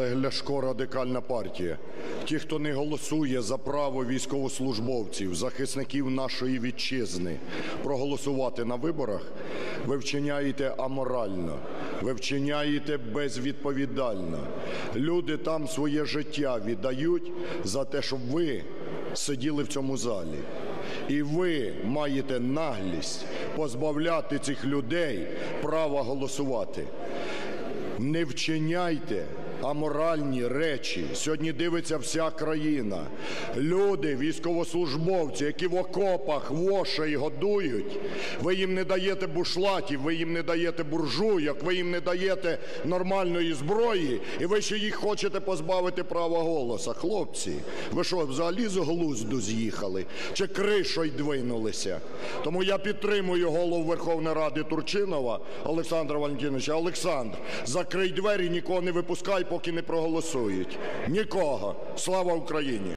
Олег Ляшко, Радикальна партія. Ті, хто не голосує за право військовослужбовців, захисників нашої вітчизни проголосувати на виборах, ви вчиняєте аморально, ви вчиняєте безвідповідально. Люди там своє життя віддають за те, щоб ви сиділи в цьому залі. І ви маєте наглість позбавляти цих людей права голосувати. Не вчиняйте аморальні речі. Сьогодні дивиться вся країна. Люди, військовослужбовці, які в окопах вошей годують, ви їм не даєте бушлатів, ви їм не даєте буржуйок, ви їм не даєте нормальної зброї, і ви ще їх хочете позбавити права голоса. Хлопці, ви що, взагалі з глузду з'їхали? Чи кришою двинулися? Тому я підтримую голову Верховної Ради Турчинова Олександра Валентиновича. Олександр, закрий двері, нікого не випускай, поки не проголосують. Нікого. Слава Україні!